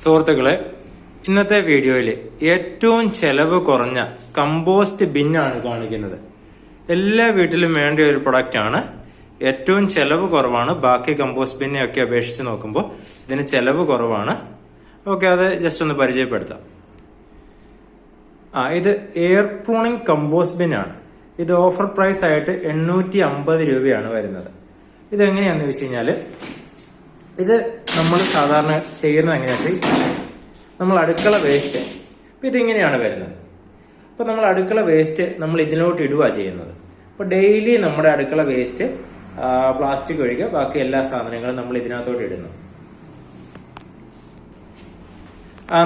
സുഹൃത്തുക്കളെ ഇന്നത്തെ വീഡിയോയിൽ ഏറ്റവും ചെലവ് കുറഞ്ഞ കമ്പോസ്റ്റ് ബിന്നാണ് കാണിക്കുന്നത്. എല്ലാ വീട്ടിലും വേണ്ട ഒരു പ്രൊഡക്റ്റ് ആണ്. ഏറ്റവും ചെലവ് കുറവാണ്. ബാക്കി കമ്പോസ്റ്റ് ബിന്നെ ഒക്കെ അപേക്ഷിച്ച് നോക്കുമ്പോൾ ഇതിന് ചെലവ് കുറവാണ്. ഓക്കെ അത് ജസ്റ്റ് ഒന്ന് പരിചയപ്പെടുത്താം. ആ ഇത് എയർ പ്രൂണിംഗ് കമ്പോസ്റ്റ് ബിൻ ആണ് ഇത് ഓഫർ പ്രൈസ് ആയിട്ട് എണ്ണൂറ്റി അമ്പത് രൂപയാണ് വരുന്നത്. ഇത് എങ്ങനെയാണെന്ന് വെച്ച് കഴിഞ്ഞാൽ ഇത് നമ്മൾ സാധാരണ ചെയ്യുന്നത് എങ്ങനെയാണെന്ന് വെച്ചാൽ നമ്മൾ അടുക്കള വേസ്റ്റ് അപ്പം ഇതിങ്ങനെയാണ് വരുന്നത്. അപ്പോൾ നമ്മൾ അടുക്കള വേസ്റ്റ് നമ്മൾ ഇതിലോട്ട് ഇടുക ചെയ്യുന്നത്. അപ്പോൾ ഡെയിലി നമ്മുടെ അടുക്കള വേസ്റ്റ് പ്ലാസ്റ്റിക് ഒഴികെ ബാക്കി എല്ലാ സാധനങ്ങളും നമ്മൾ ഇതിനകത്തോട്ട് ഇടുന്നു.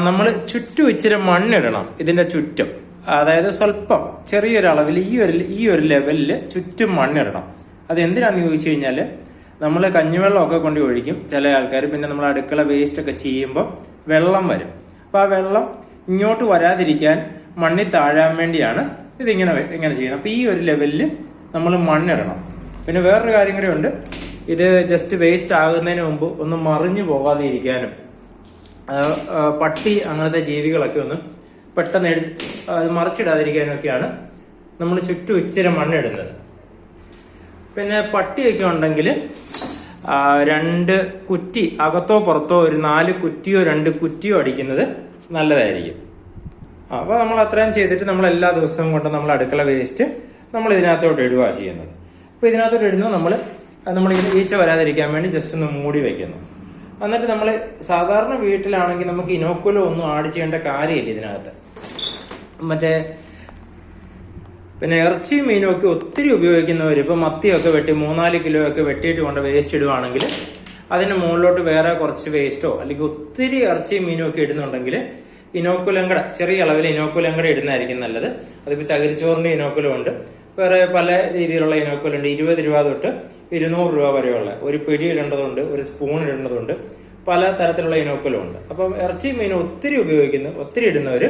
നമ്മൾ ചുറ്റും ഇച്ചിരി മണ്ണിടണം ഇതിന്റെ ചുറ്റും. അതായത് സ്വല്പം ചെറിയൊരു അളവിൽ ഈ ഒരു ഈ ഒരു ലെവലിൽ ചുറ്റും മണ്ണിടണം. അത് എന്തിനാന്ന് ചോദിച്ചു കഴിഞ്ഞാൽ നമ്മൾ കഞ്ഞിവെള്ളമൊക്കെ കൊണ്ട് ഒഴിക്കും. ചില ആൾക്കാർ പിന്നെ നമ്മൾ അടുക്കള വേസ്റ്റ് ഒക്കെ ചെയ്യുമ്പോൾ വെള്ളം വരും. അപ്പോൾ ആ വെള്ളം ഇങ്ങോട്ട് വരാതിരിക്കാൻ മണ്ണിൽ താഴാൻ വേണ്ടിയാണ് ഇതിങ്ങനെ ഇങ്ങനെ ചെയ്യുന്നത്. അപ്പോൾ ഈ ഒരു ലെവലിൽ നമ്മൾ മണ്ണിടണം. പിന്നെ വേറൊരു കാര്യം കൂടെ ഉണ്ട്. ഇത് ജസ്റ്റ് വേസ്റ്റ് ആകുന്നതിന് മുമ്പ് ഒന്ന് മറിഞ്ഞു പോകാതെ ഇരിക്കാനും പട്ടി അങ്ങനത്തെ ജീവികളൊക്കെ ഒന്ന് പെട്ടെന്ന് എടു അത് മറിച്ചിടാതിരിക്കാനൊക്കെയാണ് നമ്മൾ ചുറ്റും ഇച്ചിരി മണ്ണിടുന്നത് പിന്നെ പട്ടിയൊക്കെ ഉണ്ടെങ്കിൽ രണ്ട് കുറ്റി അകത്തോ പുറത്തോ ഒരു നാല് കുറ്റിയോ രണ്ട് കുറ്റിയോ അടിക്കുന്നത് നല്ലതായിരിക്കും. അപ്പോൾ നമ്മൾ അത്രയും ചെയ്തിട്ട് നമ്മൾ എല്ലാ ദിവസവും കൊണ്ട് നമ്മൾ അടുക്കള വേസ്റ്റ് നമ്മൾ ഇതിനകത്തോട്ട് ഇടുക ചെയ്യുന്നത്. അപ്പോൾ ഇതിനകത്തോട്ട് ഇടുന്നു നമ്മൾ നമ്മൾ ഈച്ച വരാതിരിക്കാൻ വേണ്ടി ജസ്റ്റ് ഒന്ന് മൂടി വെക്കുന്നു. എന്നിട്ട് നമ്മൾ സാധാരണ വീട്ടിലാണെങ്കിൽ നമുക്ക് ഇനോക്കുലോ ഒന്നും ആഡ് ചെയ്യേണ്ട കാര്യമില്ല ഇതിനകത്ത്. മറ്റേ പിന്നെ ഇറച്ചിയും മീനും ഒക്കെ ഒത്തിരി ഉപയോഗിക്കുന്നവർ ഇപ്പൊ മത്തിയൊക്കെ വെട്ടി മൂന്നാൽ കിലോ ഒക്കെ വെട്ടിയിട്ട് കൊണ്ട് വേസ്റ്റ് ഇടുവാണെങ്കിൽ അതിന് മുകളിലോട്ട് വേറെ കുറച്ച് വേസ്റ്റോ അല്ലെങ്കിൽ ഒത്തിരി ഇറച്ചിയും മീനും ഒക്കെ ഇടുന്നുണ്ടെങ്കിൽ ഇനോക്കുലങ്കട ചെറിയ അളവിൽ ഇനോക്കുലങ്കട ഇടുന്നതായിരിക്കും നല്ലത്. അതിപ്പോൾ ചകിരിച്ചോറിന്റെ ഇനോക്കുലം ഉണ്ട് വേറെ പല രീതിയിലുള്ള ഇനോക്കുലുണ്ട് ഇരുപത് രൂപ തൊട്ട് ഇരുന്നൂറ് രൂപ വരെയുള്ള ഒരു പിടി ഇടേണ്ടതുണ്ട് ഒരു സ്പൂൺ ഇടേണ്ടതുണ്ട് പല തരത്തിലുള്ള ഇനോക്കുലം ഉണ്ട് അപ്പം ഇറച്ചി മീൻ ഒത്തിരി ഉപയോഗിക്കുന്ന ഒത്തിരി ഇടുന്നവർ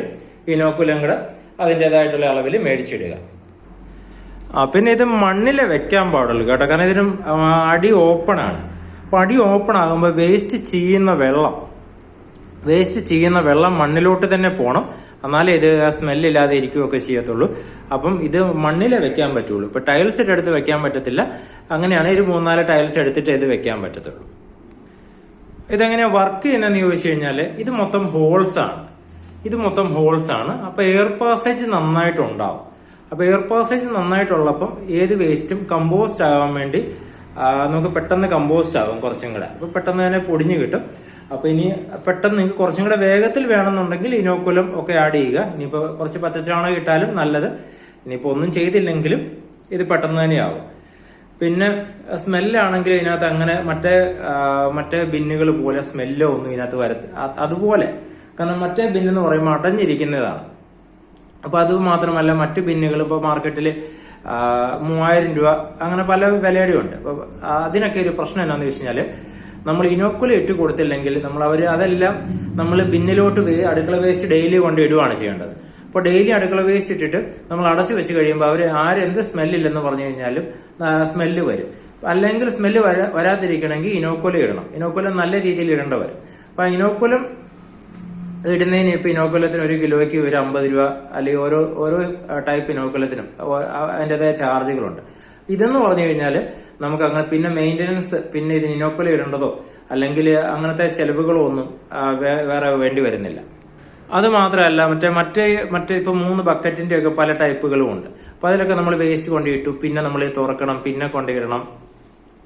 ഇനോക്കുലം കൂടെ അതിന്റെതായിട്ടുള്ള അളവിൽ മേടിച്ചിടുക. പിന്നെ ഇത് മണ്ണിലെ വെക്കാൻ പാടുള്ളൂ കേട്ടോ. കാരണം ഇതിന് അടി ഓപ്പൺ ആണ് അപ്പൊ അടി ഓപ്പൺ ആകുമ്പോൾ വേസ്റ്റ് ചെയ്യുന്ന വെള്ളം വേസ്റ്റ് ചെയ്യുന്ന വെള്ളം മണ്ണിലോട്ട് തന്നെ പോകണം എന്നാലേ ഇത് ആ സ്മെല്ലില്ലാതെ ഇരിക്കുകയൊക്കെ ചെയ്യത്തുള്ളൂ. അപ്പം ഇത് മണ്ണിലെ വെക്കാൻ പറ്റുള്ളൂ. ഇപ്പൊ ടൈൽസ് എടുത്ത് വെക്കാൻ പറ്റത്തില്ല. അങ്ങനെയാണ് ഒരു മൂന്നാൽ ടൈൽസ് എടുത്തിട്ട് ഇത് വെക്കാൻ പറ്റത്തുള്ളൂ. ഇതെങ്ങനെയാ വർക്ക് ചെയ്യുന്നതെന്ന് ചോദിച്ചു കഴിഞ്ഞാൽ ഇത് മൊത്തം ഹോൾസ് ആണ്. ഇത് മൊത്തം ഹോൾസ് ആണ്. അപ്പൊ എയർ പാസേജ് നന്നായിട്ട് ഉണ്ടാവും അപ്പൊ എയർ പാസേജ് നന്നായിട്ടുള്ളപ്പം ഏത് വേസ്റ്റും കമ്പോസ്റ്റ് ആകാൻ വേണ്ടി നമുക്ക് പെട്ടെന്ന് കമ്പോസ്റ്റ് ആകും കുറച്ചും കൂടെ. അപ്പൊ പെട്ടെന്ന് തന്നെ പൊടിഞ്ഞു കിട്ടും. അപ്പൊ ഇനി പെട്ടെന്ന് നിങ്ങൾക്ക് കുറച്ചും കൂടെ വേഗത്തിൽ വേണമെന്നുണ്ടെങ്കിൽ ഇനോക്കുലം ഒക്കെ ആഡ് ചെയ്യുക. ഇനിയിപ്പോ കുറച്ച് പച്ചച്ചാണകം ഇട്ടാലും നല്ലത്. ഇനിയിപ്പോ ഒന്നും ചെയ്തില്ലെങ്കിലും ഇത് പെട്ടെന്ന് തന്നെ ആവും. പിന്നെ സ്മെല്ലാണെങ്കിൽ ഇതിനകത്ത് അങ്ങനെ മറ്റേ മറ്റേ ബിന്നുകൾ പോലെ സ്മെല്ലോ ഒന്നും ഇതിനകത്ത് വരത്തി അതുപോലെ. കാരണം മറ്റേ ബിന്നെന്ന് പറയുമ്പോൾ അടഞ്ഞിരിക്കുന്നതാണ്. അപ്പൊ അത് മാത്രമല്ല മറ്റു ബിന്നുകൾ ഇപ്പോൾ മാർക്കറ്റിൽ മൂവായിരം രൂപ അങ്ങനെ പല വിലയുടെയും ഉണ്ട്. അപ്പൊ അതിനൊക്കെ ഒരു പ്രശ്നം എന്താണെന്ന് വെച്ച് കഴിഞ്ഞാൽ നമ്മൾ ഇനോക്കുലേറ്റ് കൊടുത്തില്ലെങ്കിൽ നമ്മൾ അവർ അതെല്ലാം നമ്മൾ ബിന്നിലോട്ട് അടുക്കള വേസ്റ്റ് ഡെയിലി കൊണ്ട് ഇടുകയാണ് ചെയ്യേണ്ടത്. അപ്പോൾ ഡെയിലി അടുക്കള വേസ്റ്റ് ഇട്ടിട്ട് നമ്മൾ അടച്ചു വെച്ച് കഴിയുമ്പോൾ അവർ ആരെന്ത് സ്മെല്ലില്ലെന്ന് പറഞ്ഞു കഴിഞ്ഞാലും സ്മെല്ല് വരും. അല്ലെങ്കിൽ സ്മെല്ല് വരാ വരാതിരിക്കണമെങ്കിൽ ഇനോക്കുലം ഇടണം. ഇനോക്കുലം നല്ല രീതിയിൽ ഇടേണ്ട വരും അപ്പൊ ഇനോക്കുലം ഇടുന്നതിന് ഇപ്പൊ ഇനോക്കുലത്തിന് ഒരു കിലോയ്ക്ക് ഒരു അമ്പത് രൂപ അല്ലെങ്കിൽ ഓരോ ഓരോ ടൈപ്പ് ഇനോക്കുലത്തിനും അതിന്റെതായ ചാർജുകളുണ്ട് ഇതെന്ന് പറഞ്ഞു കഴിഞ്ഞാൽ നമുക്ക് അങ്ങനെ പിന്നെ മെയിന്റനൻസ് പിന്നെ ഇതിന് ഇനോക്കുലം ഇടേണ്ടതോ അല്ലെങ്കിൽ അങ്ങനത്തെ ചെലവുകളോ ഒന്നും വേറെ വേണ്ടി വരുന്നില്ല. അത് മാത്രമല്ല മറ്റേ മറ്റേ മറ്റേ ഇപ്പൊ മൂന്ന് ബക്കറ്റിന്റെ ഒക്കെ പല ടൈപ്പുകളും ഉണ്ട്. അപ്പൊ അതിലൊക്കെ നമ്മൾ വേസ്റ്റ് കൊണ്ടിട്ടു പിന്നെ നമ്മൾ തുറക്കണം പിന്നെ കൊണ്ടിടണം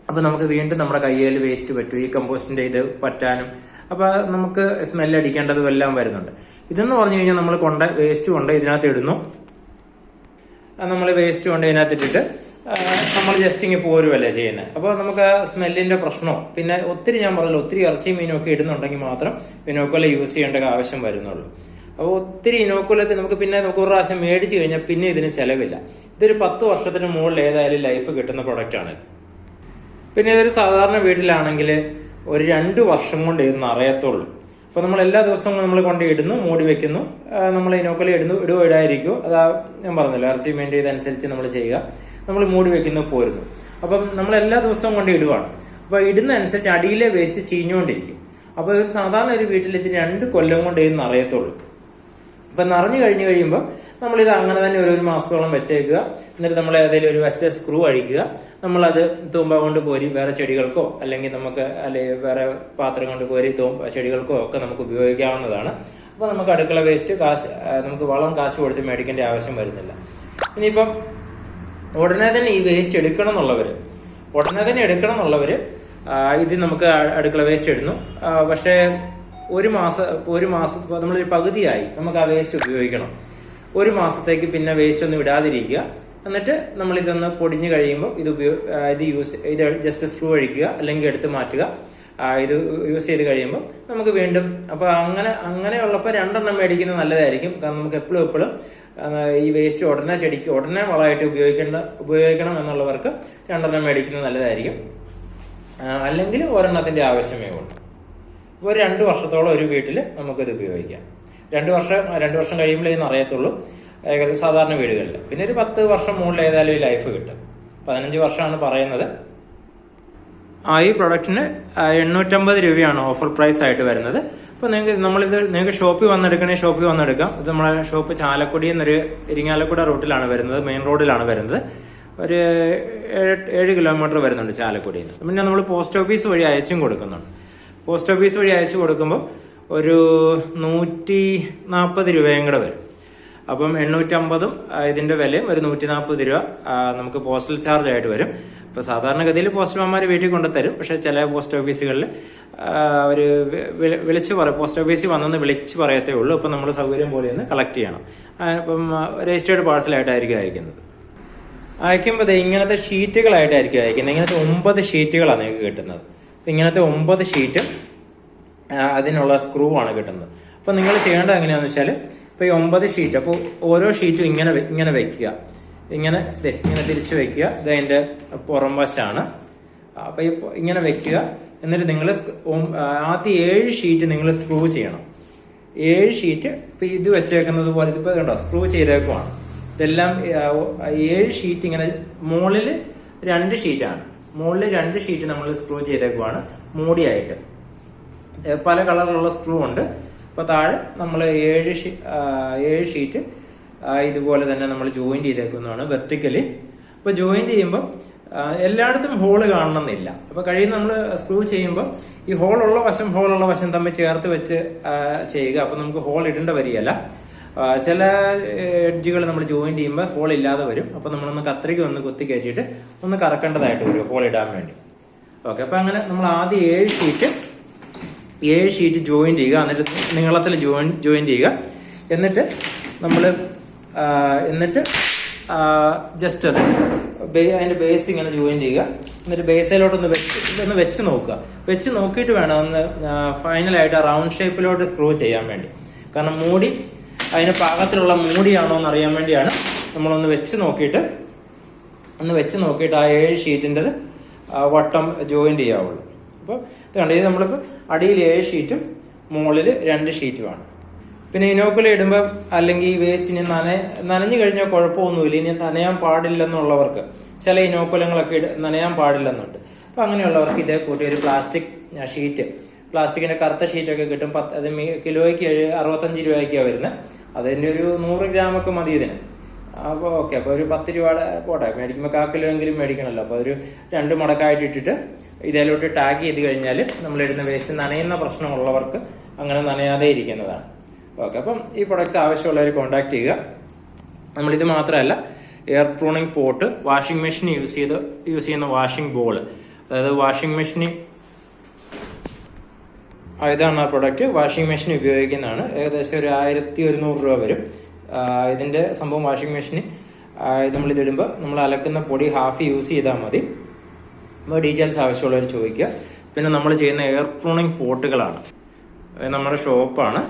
അപ്പൊ നമുക്ക് വീണ്ടും നമ്മുടെ കയ്യിൽ വേസ്റ്റ് പറ്റും ഈ കമ്പോസ്റ്റിന്റെ ഇത് പറ്റാനും അപ്പൊ നമുക്ക് സ്മെൽ അടിക്കേണ്ടതും എല്ലാം വരുന്നുണ്ട്. ഇതെന്ന് പറഞ്ഞു കഴിഞ്ഞാൽ നമ്മൾ കൊണ്ട വേസ്റ്റ് കൊണ്ട് ഇതിനകത്ത് ഇടുന്നു. നമ്മൾ വേസ്റ്റ് കൊണ്ട് ഇതിനകത്ത് ഇട്ടിട്ട് നമ്മൾ ജസ്റ്റ് ഇങ്ങനെ പോരുമല്ലേ ചെയ്യുന്നത് അപ്പോൾ നമുക്ക് സ്മെല്ലിന്റെ പ്രശ്നമോ പിന്നെ ഒത്തിരി ഞാൻ പറഞ്ഞല്ലോ ഒത്തിരി ഇറച്ചിയും ഒക്കെ ഇടുന്നുണ്ടെങ്കിൽ മാത്രം ഇനോക്കുല യൂസ് ചെയ്യേണ്ട ആവശ്യം വരുന്നുള്ളൂ. അപ്പോൾ ഒത്തിരി ഇനോക്കുലത്തിൽ നമുക്ക് പിന്നെ നമുക്ക് ഒരു പ്രാവശ്യം മേടിച്ചു കഴിഞ്ഞാൽ പിന്നെ ഇതിന് ചിലവില്ല. ഇതൊരു പത്ത് വർഷത്തിന് മുകളിൽ ഏതായാലും ലൈഫ് കിട്ടുന്ന പ്രൊഡക്റ്റാണ് ആണ് പിന്നെ ഇതൊരു സാധാരണ വീട്ടിലാണെങ്കിൽ ഒരു രണ്ട് വർഷം കൊണ്ട് ഇത് നിറയത്തുള്ളൂ അപ്പൊ നമ്മൾ എല്ലാ ദിവസവും നമ്മൾ കൊണ്ട് ഇടുന്നു മൂടി വെക്കുന്നു. നമ്മൾ ഇനോക്കലി ഇടുന്നു ഇടുവോ ഇടായിരിക്കും അതാ ഞാൻ പറഞ്ഞല്ലോ ഇറച്ചി മെയിൻ ചെയ്തനുസരിച്ച് നമ്മൾ ചെയ്യുക. നമ്മൾ മൂടി വെക്കുന്നു പോരുന്നു. അപ്പം നമ്മൾ എല്ലാ ദിവസവും കൊണ്ട് ഇടുവാണ്. അപ്പോൾ ഇടുന്ന അനുസരിച്ച് അടിയിലെ വേസ്റ്റ് ചീഞ്ഞുകൊണ്ടിരിക്കും. അപ്പോൾ സാധാരണ ഒരു വീട്ടിൽ ഇത് രണ്ട് കൊല്ലം കൊണ്ട് ഇത് നിറയത്തുള്ളൂ അപ്പൊ നിറഞ്ഞു കഴിഞ്ഞു കഴിയുമ്പോൾ ഇത് അങ്ങനെ തന്നെ ഒരു ഒരു മാസത്തോളം വെച്ചേക്കുക. എന്നിട്ട് നമ്മൾ ഏതെങ്കിലും ഒരു വശത്തെ സ്ക്രൂ അഴിക്കുക. നമ്മളത് തൂമ്പ കൊണ്ട് കോരി വേറെ ചെടികൾക്കോ അല്ലെങ്കിൽ നമുക്ക് അല്ലെങ്കിൽ വേറെ പാത്രം കൊണ്ട് കോരി തൂമ്പ ചെടികൾക്കോ ഒക്കെ നമുക്ക് ഉപയോഗിക്കാവുന്നതാണ്. അപ്പോൾ നമുക്ക് അടുക്കള വേസ്റ്റ് കാശ് നമുക്ക് വളം കാശ് കൊടുത്ത് മേടിക്കേണ്ട ആവശ്യം വരുന്നില്ല. ഇനിയിപ്പം ഉടനെ തന്നെ ഈ വേസ്റ്റ് എടുക്കണം എന്നുള്ളവര് ഉടനെ തന്നെ എടുക്കണം എന്നുള്ളവര് ഇത് നമുക്ക് അടുക്കള വേസ്റ്റ് ഇടുന്നു. പക്ഷേ ഒരു മാസം ഒരു മാസം നമ്മളൊരു പകുതിയായി നമുക്ക് ആ വേസ്റ്റ് ഉപയോഗിക്കണം. ഒരു മാസത്തേക്ക് പിന്നെ വേസ്റ്റ് ഒന്നും ഇടാതിരിക്കുക. എന്നിട്ട് നമ്മൾ ഇതൊന്ന് പൊടിഞ്ഞു കഴിയുമ്പോൾ ഇത് ഇത് യൂസ് ഇത് ജസ്റ്റ് സ്ക്രൂ അഴിക്കുക അല്ലെങ്കിൽ എടുത്ത് മാറ്റുക. ഇത് യൂസ് ചെയ്ത് കഴിയുമ്പോൾ നമുക്ക് വീണ്ടും അപ്പൊ അങ്ങനെ അങ്ങനെയുള്ളപ്പോൾ രണ്ടെണ്ണം മേടിക്കുന്നത് നല്ലതായിരിക്കും. കാരണം നമുക്ക് എപ്പോഴും എപ്പോഴും ഈ വേസ്റ്റ് ഉടനെ ചെടിക്ക് ഉടനെ വളമായിട്ട് ഉപയോഗിക്കേണ്ട ഉപയോഗിക്കണം എന്നുള്ളവർക്ക് രണ്ടെണ്ണം മേടിക്കുന്നത് നല്ലതായിരിക്കും. അല്ലെങ്കിൽ ഒരെണ്ണത്തിന്റെ ആവശ്യമേ ഉള്ളൂ. അപ്പോൾ ഒരു രണ്ട് വർഷത്തോളം ഒരു വീട്ടിൽ നമുക്കിത് ഉപയോഗിക്കാം. രണ്ട് വർഷം രണ്ട് വർഷം കഴിയുമ്പോൾ ഇത് അറിയത്തുള്ളൂ. ഏകദേശം സാധാരണ വീടുകളിൽ. പിന്നെ ഒരു പത്ത് വർഷം മുകളിൽ ഏതായാലും ഈ ലൈഫ് കിട്ടും. പതിനഞ്ച് വർഷമാണ് പറയുന്നത്. ആ ഈ പ്രൊഡക്റ്റിന് എണ്ണൂറ്റമ്പത് രൂപയാണ് ഓഫർ പ്രൈസ് ആയിട്ട് വരുന്നത്. അപ്പോൾ നിങ്ങൾക്ക് നമ്മളിത് നിങ്ങൾക്ക് ഷോപ്പിൽ വന്നെടുക്കണേ ഷോപ്പിൽ വന്നെടുക്കാം. ഇത് നമ്മുടെ ഷോപ്പ് ചാലക്കുടി എന്നൊരു ഇരിങ്ങാലക്കുട റൂട്ടിലാണ് വരുന്നത് മെയിൻ റോഡിലാണ് വരുന്നത്. ഒരു ഏഴ് ഏഴ് കിലോമീറ്റർ വരുന്നുണ്ട് ചാലക്കുടിയിൽ നിന്ന്. പിന്നെ നമ്മൾ പോസ്റ്റ് ഓഫീസ് വഴി അയച്ചും കൊടുക്കുന്നുണ്ട്. പോസ്റ്റ് ഓഫീസ് വഴി അയച്ചു കൊടുക്കുമ്പോൾ ഒരു നൂറ്റി നാൽപ്പത് രൂപയും കൂടെ വരും. അപ്പം എണ്ണൂറ്റമ്പതും ഇതിന്റെ വിലയും ഒരു നൂറ്റി നാൽപ്പത് രൂപ നമുക്ക് പോസ്റ്റൽ ചാർജ് ആയിട്ട് വരും. ഇപ്പൊ സാധാരണഗതിയിൽ പോസ്റ്റർമാർ വീട്ടിൽ കൊണ്ടുത്തരും പക്ഷേ ചില പോസ്റ്റ് ഓഫീസുകളിൽ അവർ വിളിച്ച് പറയും പോസ്റ്റ് ഓഫീസിൽ വന്നെന്ന് വിളിച്ച് പറയത്തേ ഉള്ളൂ. അപ്പം നമ്മൾ സൗകര്യം പോലെ ഒന്ന് കളക്ട് ചെയ്യണം ഇപ്പം രജിസ്റ്റേർഡ് പാഴ്സലായിട്ടായിരിക്കും അയക്കുന്നത്. അയക്കുമ്പോൾ ഇങ്ങനത്തെ ഷീറ്റുകളായിട്ടായിരിക്കും അയക്കുന്നത്. ഇങ്ങനത്തെ ഒമ്പത് ഷീറ്റുകളാണ് നിങ്ങൾക്ക് കിട്ടുന്നത്. ഇങ്ങനത്തെ ഒമ്പത് ഷീറ്റും അതിനുള്ള സ്ക്രൂ ആണ് കിട്ടുന്നത്. അപ്പോൾ നിങ്ങൾ ചെയ്യേണ്ടത് എങ്ങനെയാണെന്ന് വെച്ചാൽ ഇപ്പൊ ഈ ഒമ്പത് ഷീറ്റ് അപ്പോൾ ഓരോ ഷീറ്റും ഇങ്ങനെ ഇങ്ങനെ വെക്കുക. ഇങ്ങനെ ദേ ഇങ്ങനെ തിരിച്ച് വെക്കുക. ഇത് അതിന്റെ പുറം വശമാണ് അപ്പോൾ ഈ ഇങ്ങനെ വെക്കുക. എന്നിട്ട് നിങ്ങൾ ആദ്യം ഏഴ് ഷീറ്റ് നിങ്ങൾ സ്ക്രൂ ചെയ്യണം. ഏഴ് ഷീറ്റ് ഇപ്പൊ ഇത് വെച്ചേക്കുന്നത് പോലെ ഇതിപ്പോൾ കണ്ടോ സ്ക്രൂ ചെയ്തേക്കുവാണ്. ഇതെല്ലാം ഏഴ് ഷീറ്റ് ഇങ്ങനെ മുകളിൽ രണ്ട് ഷീറ്റാണ്. മുകളിൽ രണ്ട് ഷീറ്റ് നമ്മൾ സ്ക്രൂ ചെയ്തേക്കുവാണ് മൂടിയായിട്ട്. പല കളറിലുള്ള സ്ക്രൂ ഉണ്ട്. അപ്പൊ താഴെ നമ്മൾ ഏഴ് ഏഴ് ഷീറ്റ് ഇതുപോലെ തന്നെ നമ്മൾ ജോയിൻ ചെയ്തേക്കുന്നതാണ് വെർട്ടിക്കലി അപ്പൊ ജോയിൻ ചെയ്യുമ്പോൾ എല്ലായിടത്തും ഹോൾ കാണണമെന്നില്ല. അപ്പൊ കഴിയുന്ന നമ്മൾ സ്ക്രൂ ചെയ്യുമ്പോൾ ഈ ഹോളുള്ള വശം ഹോളുള്ള വശം തമ്മിൽ ചേർത്ത് വെച്ച് ചെയ്യുക. അപ്പൊ നമുക്ക് ഹോൾ ഇടേണ്ട വരികയല്ല ചില എഡ്ജുകൾ നമ്മൾ ജോയിൻ ചെയ്യുമ്പോൾ ഹോൾ ഇല്ലാതെ വരും. അപ്പൊ നമ്മളൊന്ന് കത്രിക ഒന്ന് കുത്തി കയറ്റിയിട്ട് ഒന്ന് കറക്കേണ്ടതായിട്ട് വരും ഹോൾ ഇടാൻ വേണ്ടി. ഓക്കെ അപ്പൊ അങ്ങനെ നമ്മൾ ആദ്യം ഏഴ് ഷീറ്റ് ഏഴ് ഷീറ്റ് ജോയിൻ ചെയ്യുക. എന്നിട്ട് നീളത്തിൽ ജോയിൻ ജോയിൻ ചെയ്യുക. എന്നിട്ട് നമ്മൾ എന്നിട്ട് ജസ്റ്റ് അത് അതിന്റെ ബേസ് ഇങ്ങനെ ജോയിൻ ചെയ്യുക. എന്നിട്ട് ബേസിലോട്ടൊന്ന് വെച്ച് ഒന്ന് വെച്ച് നോക്കുക. വെച്ച് നോക്കിയിട്ട് വേണം ഒന്ന് ഫൈനലായിട്ട് റൗണ്ട് ഷേപ്പിലോട്ട് സ്ക്രൂ ചെയ്യാൻ വേണ്ടി. കാരണം മൂടി അതിന് പാകത്തിലുള്ള മൂടിയാണോ എന്ന് അറിയാൻ വേണ്ടിയാണ് നമ്മളൊന്ന് വെച്ച് നോക്കിയിട്ട് ഒന്ന് വെച്ച് നോക്കിയിട്ട് ആ ഏഴ് ഷീറ്റിന്റെത് വട്ടം ജോയിൻ ചെയ്യാവുള്ളൂ. അപ്പോൾ ഇത് കണ്ടോ ഇത് നമ്മളിപ്പോൾ അടിയിൽ ഏഴ് ഷീറ്റും മുകളിൽ രണ്ട് ഷീറ്റുമാണ് പിന്നെ ഇനോക്കുല ഇടുമ്പോൾ അല്ലെങ്കിൽ ഈ വേസ്റ്റ് ഇനി നന നനഞ്ഞു കഴിഞ്ഞാൽ കുഴപ്പമൊന്നുമില്ല. ഇനി നനയാൻ പാടില്ലെന്നുള്ളവർക്ക് ചില ഇനോക്കുലങ്ങളൊക്കെ ഇട നനയാൻ പാടില്ലെന്നുണ്ട്. അപ്പോൾ അങ്ങനെയുള്ളവർക്ക് ഇതേ കൂട്ടി ഒരു പ്ലാസ്റ്റിക് ഷീറ്റ് പ്ലാസ്റ്റിക്കിന്റെ കറുത്ത ഷീറ്റൊക്കെ കിട്ടും. പത്ത് അത് കിലോയ്ക്ക് അറുപത്തഞ്ച് രൂപയ്ക്കാണ് വരുന്നത്. അതിന്റെ ഒരു നൂറ് ഗ്രാമൊക്കെ മതി ഇതിന്. അപ്പോൾ ഓക്കെ അപ്പോൾ ഒരു പത്ത് രൂപയുടെ പോട്ടെ മേടിക്കുമ്പോൾ കാ കിലോ എങ്കിലും മേടിക്കണമല്ലോ അപ്പോൾ ഒരു രണ്ട് മുടക്കായിട്ട് ഇട്ടിട്ട് ഇതിലോട്ട് ടാഗ് ചെയ്ത് കഴിഞ്ഞാൽ നമ്മളിടുന്ന വേസ്റ്റ് നനയുന്ന പ്രശ്നമുള്ളവർക്ക് അങ്ങനെ നനയാതെ ഇരിക്കുന്നതാണ്. ഓക്കെ അപ്പം ഈ പ്രൊഡക്ട്സ് ആവശ്യമുള്ളവർ കോൺടാക്ട് ചെയ്യുക. നമ്മളിത് മാത്രമല്ല air pruning pot washing machine use ചെയ്ത് യൂസ് ചെയ്യുന്ന വാഷിംഗ് ബോൾ അതായത് വാഷിംഗ് മെഷീൻ ഇതാണ് ആ പ്രൊഡക്റ്റ് വാഷിംഗ് മെഷീൻ ഉപയോഗിക്കുന്നതാണ്. ഏകദേശം ഒരു ആയിരത്തി ഒരുന്നൂറ് രൂപ വരും. ഇതിന്റെ സംഭവം വാഷിംഗ് മെഷീൻ നമ്മൾ ഇതിടുമ്പോൾ നമ്മൾ അലക്കുന്ന പൊടി ഹാഫ് യൂസ് ചെയ്താൽ മതി. അപ്പോൾ ഡീറ്റെയിൽസ് ആവശ്യമുള്ളവർ ചോദിക്കുക. പിന്നെ നമ്മൾ ചെയ്യുന്ന എയർ പ്രൂണിങ് പോട്ടുകളാണ് നമ്മുടെ ഷോപ്പാണ്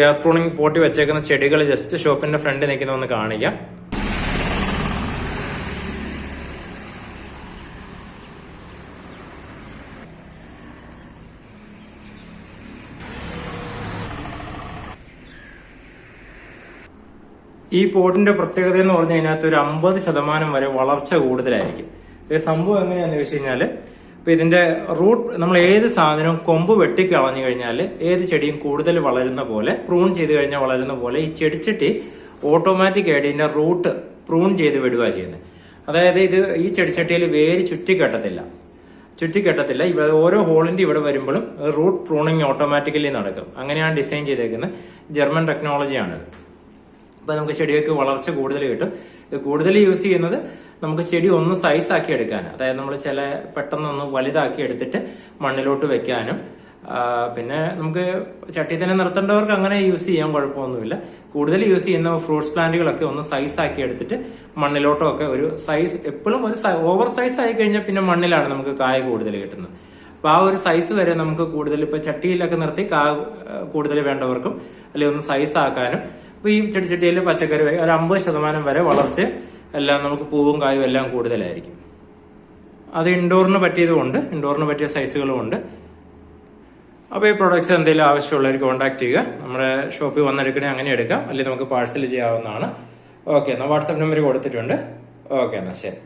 എയർ പ്രൂണിങ് പോട്ടി വെച്ചേക്കുന്ന ചെടികൾ ജസ്റ്റ് ഷോപ്പിന്റെ ഫ്രണ്ടിൽ നിൽക്കുന്ന ഒന്ന് കാണിക്കാം. ഈ പോട്ടിന്റെ പ്രത്യേകത എന്ന് പറഞ്ഞു കഴിഞ്ഞാൽ ഒരു അമ്പത് ശതമാനം വരെ വളർച്ച കൂടുതലായിരിക്കും. ഇത് സംഭവം എങ്ങനെയാന്ന് വെച്ച് കഴിഞ്ഞാൽ ഇപ്പൊ ഇതിന്റെ റൂട്ട് നമ്മൾ ഏത് സാധനവും കൊമ്പ് വെട്ടിക്കളഞ്ഞു കഴിഞ്ഞാൽ ഏത് ചെടിയും കൂടുതൽ വളരുന്ന പോലെ പ്രൂൺ ചെയ്ത് കഴിഞ്ഞാൽ വളരുന്ന പോലെ ഈ ചെടിച്ചട്ടി ഓട്ടോമാറ്റിക് ആയിട്ട് ഇതിന്റെ റൂട്ട് പ്രൂൺ ചെയ്ത് വിടുക ചെയ്യുന്നത്. അതായത് ഇത് ഈ ചെടിച്ചട്ടിയിൽ വേര് ചുറ്റിക്കെട്ടത്തില്ല. ചുറ്റിക്കെട്ടത്തില്ല. ഇവിടെ ഓരോ ഹോളിന്റെ ഇവിടെ വരുമ്പോഴും റൂട്ട് പ്രൂണിങ് ഓട്ടോമാറ്റിക്കലി നടക്കും. അങ്ങനെയാണ് ഡിസൈൻ ചെയ്തേക്കുന്നത്. ജർമ്മൻ ടെക്നോളജിയാണിത് അപ്പൊ നമുക്ക് ചെടികൾക്ക് വളർച്ച കൂടുതൽ കിട്ടും. കൂടുതൽ യൂസ് ചെയ്യുന്നത് നമുക്ക് ചെടി ഒന്ന് സൈസ് ആക്കി എടുക്കാൻ അതായത് നമ്മൾ ചില പെട്ടെന്നൊന്ന് വലുതാക്കി എടുത്തിട്ട് മണ്ണിലോട്ട് വെക്കാനും പിന്നെ നമുക്ക് ചട്ടി തന്നെ നിർത്തേണ്ടവർക്ക് അങ്ങനെ യൂസ് ചെയ്യാൻ കുഴപ്പമൊന്നുമില്ല. കൂടുതൽ യൂസ് ചെയ്യുന്ന ഫ്രൂട്ട്സ് പ്ലാന്റുകളൊക്കെ ഒന്ന് സൈസ് ആക്കി എടുത്തിട്ട് മണ്ണിലോട്ടോ ഒക്കെ ഒരു സൈസ് എപ്പോഴും ഒരു ഓവർ സൈസ് ആയി കഴിഞ്ഞാൽ പിന്നെ മണ്ണിലാണ് നമുക്ക് കായ കൂടുതൽ കിട്ടുന്നത്. അപ്പൊ ആ ഒരു സൈസ് വരെ നമുക്ക് കൂടുതൽ ഇപ്പൊ ചട്ടിയിലൊക്കെ നിർത്തി കാ കൂടുതൽ വേണ്ടവർക്കും അല്ലെങ്കിൽ ഒന്ന് സൈസ് ആക്കാനും അപ്പൊ ഈ ചെടിച്ചട്ടിയിൽ പച്ചക്കറി ഒരു അമ്പത് ശതമാനം വരെ വളർച്ച എല്ലാം നമുക്ക് പൂവും കായും എല്ലാം കൂടുതലായിരിക്കും. അത് ഇൻഡോറിന് പറ്റിയതുകൊണ്ട് ഇൻഡോറിന് പറ്റിയ സൈസുകളും ഉണ്ട് അപ്പോൾ ഈ പ്രോഡക്റ്റ്സ് എന്തെങ്കിലും ആവശ്യമുള്ളവർ കോൺടാക്ട് ചെയ്യുക. നമ്മുടെ ഷോപ്പിൽ വന്നെടുക്കണേ അങ്ങനെ എടുക്കാം. അല്ലെങ്കിൽ നമുക്ക് പാഴ്സൽ ചെയ്യാവുന്നതാണ്. ഓക്കെ എന്നാൽ വാട്സാപ്പ് നമ്പർ കൊടുത്തിട്ടുണ്ട്. ഓക്കെ എന്നാൽ ശരി.